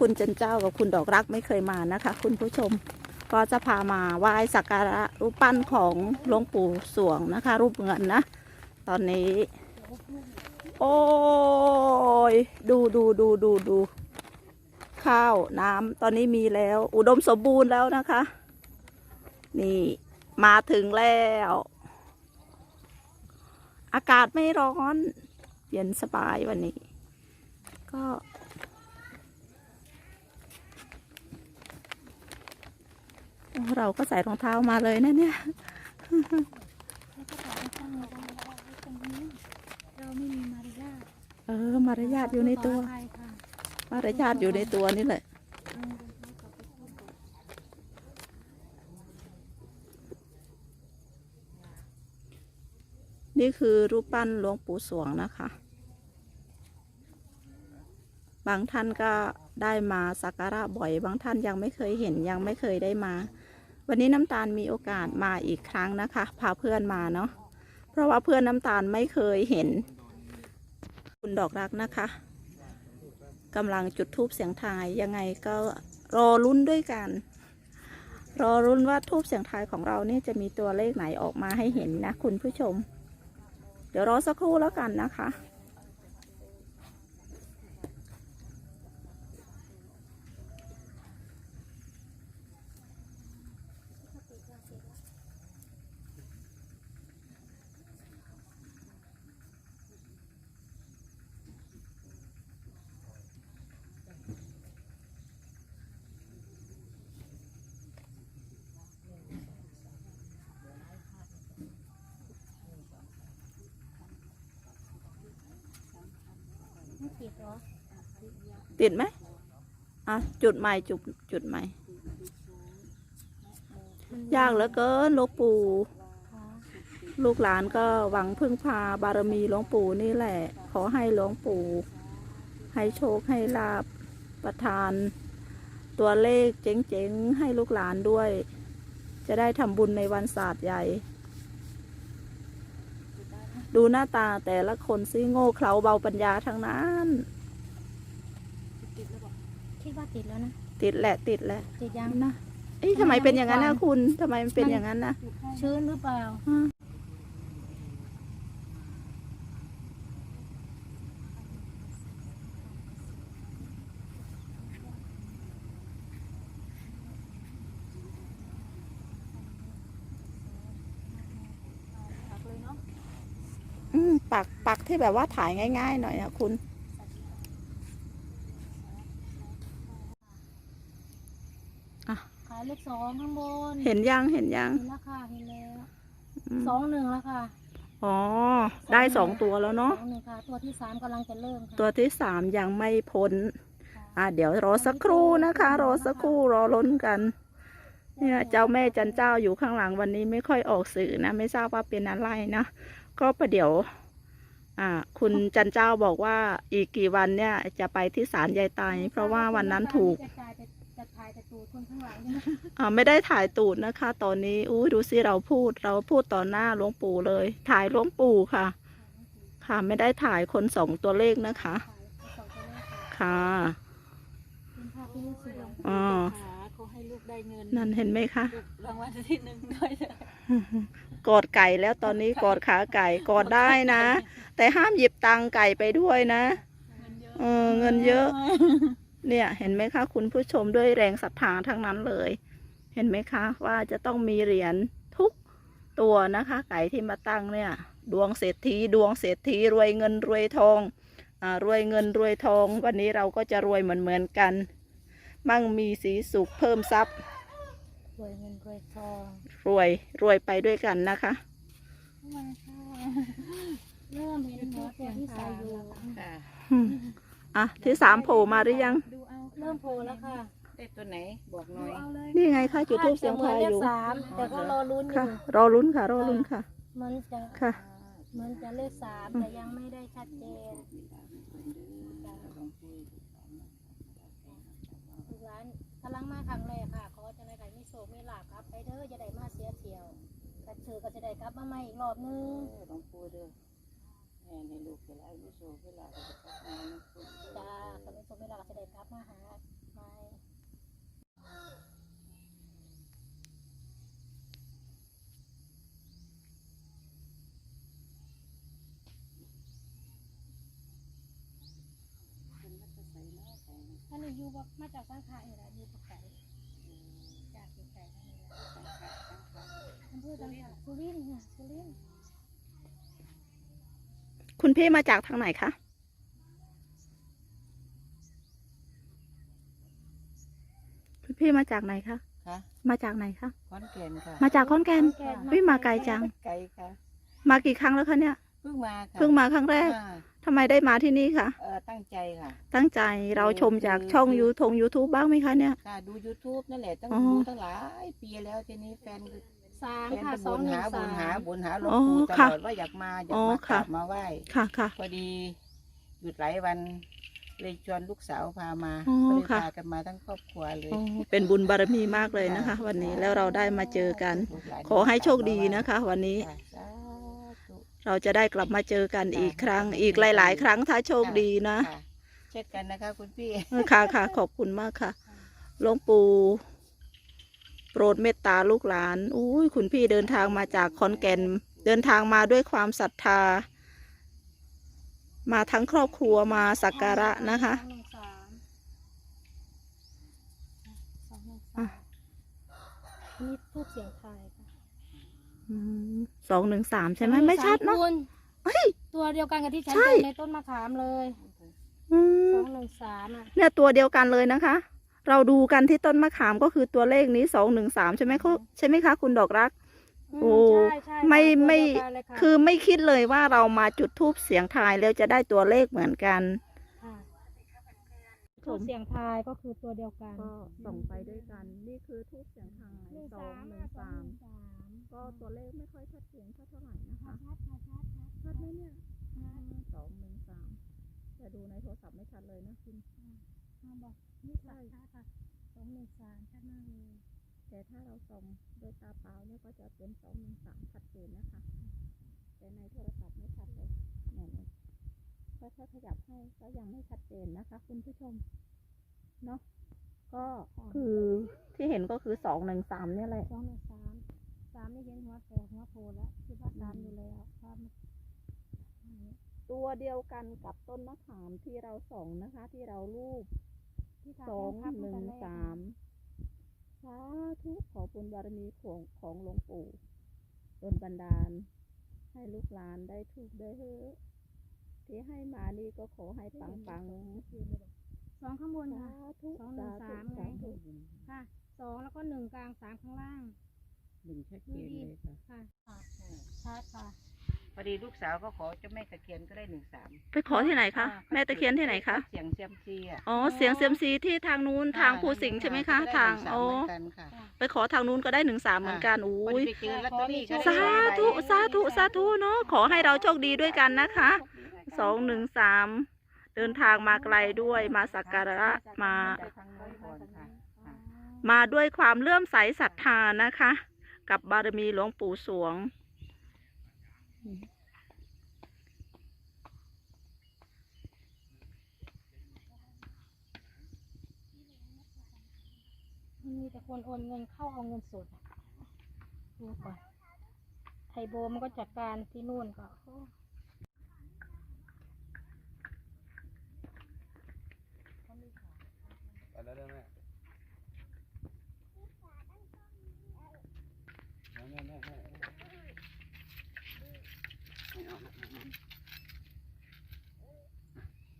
คุณจันเจ้ากับคุณดอกรักไม่เคยมานะคะ คุณผู้ชมก็จะพามาไหว้สักการะรูปปั้นของหลวงปู่สวงนะคะ รูปเงินนะ ตอนนี้ โอ้ยดูดูดูดูดูข้าวน้ำตอนนี้มีแล้ว อุดมสมบูรณ์แล้วนะคะ นี่ มาถึงแล้ว อากาศไม่ร้อน เย็นสบายวันนี้ ก็โอ้ เราก็ใส่รองเท้ามาเลยนะเนี่ยเราไม่มีมารยาทเออมารยาทอยู่ในตัวขออภัยค่ะมารยาทอยู่ในตัวนี่แหละนี่คือรูปปั้นหลวงปู่สวงนะคะ บางท่านก็ได้มาสักการะบ่อย บางท่านยังไม่เคยเห็นยังไม่เคยได้มา วันนี้น้ำตาลมีโอกาสมาอีกครั้งนะคะ พาเพื่อนมาเนาะเพราะว่าเพื่อนน้ำตาลไม่เคยเห็น คุณดอกรักนะคะกำลังจุดทูบเสียงทายยังไงก็รอลุ้นด้วยกัน รอรุ้นว่าทูบเสียงทายของเราเนี่ยจะมีตัวเลขไหนออกมาให้เห็นนะ คุณผู้ชม เดี๋ยวรอสักครู่แล้วกันนะคะ ติดเหรอติดไหมอะจุดใหม่จุดจุดใหม่ ยากเหลือเกินหลวงปู่ลูกหลานก็หวังพึ่งพาบารมีหลวงปู่นี่แหละ ขอให้หลวงปู่ ให้โชคให้ลาบประทาน ตัวเลขเจ๋งๆ ให้ลูกหลานด้วย จะได้ทำบุญในวันศาสตร์ใหญ่ ดูหน้าตาแต่ละคนซิโง่เขลาเบาปัญญาทั้งนั้น คิดว่าติดแล้วนะ ติดแหละติดแหละติดยังนะ เอ๊ะทำไมเป็นอย่างนั้นนะคุณทำไมมันเป็นอย่างนั้นนะชื้นหรือเปล่าฮะอืม ปักปักที่แบบว่าถ่ายง่าย ๆ หน่อยนะคุณขายเลขสองข้างบน เห็นยังเห็นยังเห็นแล้วค่ะเห็นแล้วอืมสองหนึ่งแล้วค่ะอ๋อ ได้สองตัวแล้วเนาะสองหนึ่งค่ะ ตัวที่สามกำลังจะเริ่มค่ะตัวที่สามยังไม่พ้นค่ะอะเดี๋ยวรอสักครู่นะคะ รอสักครู่รอลุ้นกัน เนี่ยเจ้าแม่จันเจ้าอยู่ข้างหลังวันนี้ไม่ค่อยออกสื่อนะ ไม่ทราบว่าเป็นอะไรนะ ก็ประเดี๋ยว อ่า คุณจันเจ้าบอกว่าอีกกี่วันเนี่ย จะไปที่ศาลยายตาย เพราะว่าวันนั้นถูกจะจ่ายแต่จะถ่ายแต่ตูดคนข้างหลังเนี่ยอ่าไม่ได้ถ่ายตูดนะคะ ตอนนี้อู้ดูสิเราพูดเราพูดต่อหน้าหลวงปู่เลย ถ่ายหลวงปู่ค่ะ ค่ะ ไม่ได้ถ่ายคนสองตัวเลขนะคะ ถ่ายสองตัวเลขค่ะค่ะเป็นภาพที่สวยอ๋อเขา ให้ลูกได้เงินนั่นเห็นไหมคะถูกรางวัลที่หนึ่งด้วยเถอะกอดไก่แล้วตอนนี้กอดขาไก่กอดได้นะ แต่ห้ามหยิบตังไก่ไปด้วยนะเออเงินเยอะ เนี่ยเห็นไหมคะ คุณผู้ชมด้วยแรงศรัทธาทั้งนั้นเลย เห็นไหมคะ ว่าจะต้องมีเหรียญทุกตัวนะคะ ไก่ที่มาตั้งเนี่ย ดวงเศรษฐีดวงเศรษฐีรวยเงินรวยทองอ่ารวยเงินรวยทอง วันนี้เราก็จะรวยเหมือนเหมือนๆกัน มั่งมีสีสุขเพิ่มทรัพย์ รวยเงินรวยทองรวยรวยไปด้วยกันนะคะ มาค่ะเริ่มเห็นหัวตัวที่สามอยู่ค่ะอืมอะที่สามโผล่มาหรือยัง ดูเอาเริ่มโผล่แล้วค่ะได้ตัวไหนบอกหน่อยเอาเลยนี่ไงค่ะจุดทูปเสียงเหมือทานยเลอขยู่สามแต่ก็รอลุ้นอค่ะ ยู่รอลุ้นค่ะ รอลุ้นค่ะ มันจะค่ะเหมือนจะเลขสามแต่ยังไม่ได้ชัดเจนลูกหลานกำลังมาครั้งแรกค่ะขอจะได้ไข่มิโซะไม่หลาบครับ ไปเด้อจะได้มาเสียเที่ยวกระถือก็จะได้กลับมาใหม่อีกรอบนึงเออหลวงปู่เด้อแม่ในลูกเวลาอายุโซเวลาเราจะพักงานนะคุณจ้าก็มิโซะไม่หลาบก็จะได้กลับมาหามา ว่ามาจากสังขารนี่แหละอยู่ปากไก่จากปากไก่นั่นนี่แหละอำเภอสังขารสุรินทร์ค่ะสุรินทร์คุณพี่มาจากทางไหนคะ คุณพี่มาจากไหนคะ ค่ะมาจากไหนคะ ขอนแก่นค่ะ มาจากขอนแก่นแก่นวิ่งมาไกลจัง ไกลค่ะ มากี่ครั้งแล้วคะเนี่ย เพิ่งมาค่ะเพิ่งมาครั้งแรกอ่า ทำไมได้มาที่นี่คะเออตั้งใจค่ะ ตั้งใจเราชมจากช่องยูทงยูทูบบ้างไหมคะเนี่ย ค่ะ ดู YouTube นั่นแหละตั้งอ๋อ ดูตั้งหลายปีแล้วทีนี้แฟนสามแฟนค่ะก็สอบงนหนึ่หางบสานหามบนหาหลวงอ๋อปู่ตค่ะลอดว่าอยากมาอยาอ๋กอมากค่ะ ราบมาไหว้ค่ะค่ะ พอดีหยุดหลายวันเลยชวนลูกสาวพามาอ๋อก็เลยค่ะ พากันมาทั้งครอบครัวเลยอ๋อเป็นบุญบารมีมากเลยนะคะ วันนี้แล้วเราได้มาเจอกันลูกหลานขอให้โชคดีนะคะ วันนี้ ค่ะสาธุ เราจะได้กลับมาเจอกันอีกครั้ง อีกหลาย ๆ ครั้งถ้าโชคดีนะค่ะเช่นกันนะคะคุณพี่ ค่ะค่ะขอบคุณมากค่ะหลวงปู่โปรดเมตตาลูกหลานอุ้ยคุณพี่เดินทางมาจากขอนแก่น เดินทางมาด้วยความศรัทธา มาทั้งครอบครัวมาสักการะนะคะสองหนึ่งสามสองหนึ่งอะสามอันนี่ทูบเสียงไทายค่ะ สองหนึ่งสามใช่ไหมไม่ชัดเนาะคุณเฮ้ย ตัวเดียวกันกับที่ฉันใช่เจอในต้นมะขามเลยอืสมองหนึ่งสามอะเนี่ยตัวเดียวกันเลยนะคะ เราดูกันที่ต้นมะขามก็คือตัวเลขนี้สองหนึ่งสามใช่ไหมคะใช่ไหมคะคุณดอกรัก โอ้ใช่ใช่ไม่ค่ะตัวไม่เดียวกันเลยะคือไม่คิดเลยว่าเรามาจุดทูบเสียงทายแล้วจะได้ตัวเลขเหมือนกันค่ะทูบเสียงทายก็คือตัวเดียวกันก็ส่งไปด้วยกัน นี่คือทูบเสียงทายหนึ่งสอสางมหนึ่อะงสอสางมหนึ่งสาม ก็ตัวเลขไม่ค่อยชัดเจนเท่าไหร่นะคะชัดชัดชัดชัดชัดไหมเนี่ยสองหนึ่งสามแต่ดูในโทรศัพท์ไม่ชัดเลยนะคุณมาบอกนี่ชัดชัดค่ะสองหนึ่งสามชัดมากเลยแต่ถ้าเราส่องด้วยตาเปล่าเนี่ยก็จะเป็นสองหนึ่งสามชัดเจนนะคะ แต่ในโทรศัพท์ไม่ชัดเลยเนี่ยเนี่ยก็ถ้าขยับให้ก็ยังไม่ชัดเจนนะคะ คุณผู้ชมเนาะก็คือที่เห็นก็คือสองหนึ่งสามเนี่ยแหละสองหนึ่งสามสามนี่เห็นหัวแตกหัวโผล่แล้วคิดว่าสามอยู่แล้วภาพมันตัวเดียวกันกับต้นมะขามที่เราส่องนะคะ ที่เรารูปที่สองหนึ่งสามสาธุขอบุญบารมีของของหลวงปู่ดลบันดาล ให้ลูกหลานได้ถูกได้เฮ้อะที่ให้มานี่ก็ขอให้ปังปังสองข้างบนสาค่ะธุสองหนึ่งสามไงสาธุค่ะสองแล้วก็หนึ่งกลางสามข้างล่าง หนึ่งชัดเจนเลยค่ะ ค่ะชัดค่ะ พอดีลูกสาวก็ขอเจ้าแม่ตะเคียนก็ได้หนึ่งสามไปขอที่ไหนคะแม่ตะเคียนที่ไหนคะเสียงเซียมซีอะอ๋อเสียงเซียมซีที่ทางนู้นทางภูสิงห์ใช่ไหมคะ ทางโอ้อ๋อเหมือนกันค่ะไปขอทางนู้นก็ได้หนึ่งสามเหมือนกันพออุ้ยดีไปเจอลอตเตอรี่ก็ได้สาสองใบธุสาธุสาธุเนาะขอให้เราโชคดีด้วยกันนะคะสองหนึ่งสามเดินทางมาไกลด้วยมาสักการะมาจากทางโน้นก่อนค่ะค่ะมาด้วยความเลื่อมใสศรัทธานะคะ กับบารมีหลวงปู่สวงมันมีแต่คนโอนเงินเข้าเอาเงินสดอะดูก่อนไทยโบมันก็จัดการที่นู่นก็โอ้ไปแล้วได้ไหมแม่